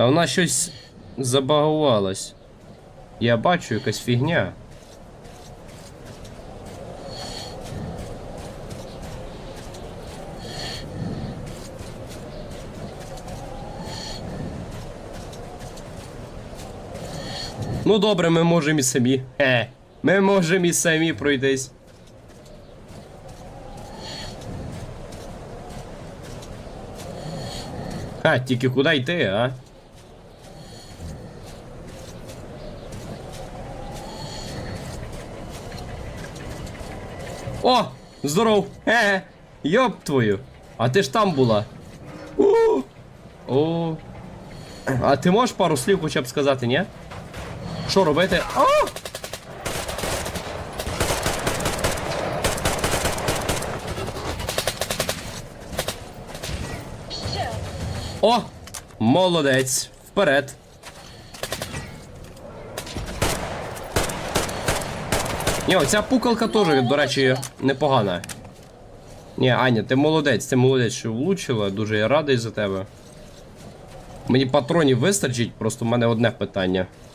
А вона щось забагувалась. Я бачу якась фігня. Ну добре, ми можемо і самі. Е, ми можемо і самі пройтись. Ха, тільки куди йти, а? О! Здоров! Е, йоп твою! А ти ж там була. У! О. А ти можеш пару слів хоча б сказати, ні? Що робити? О! О! Молодець! Вперед! Ні, оця пукалка теж, до речі, непогана. Ні, Аня, ти молодець, ти молодець, що влучила, дуже я радий за тебе. Мені патронів вистачить, просто в мене одне питання.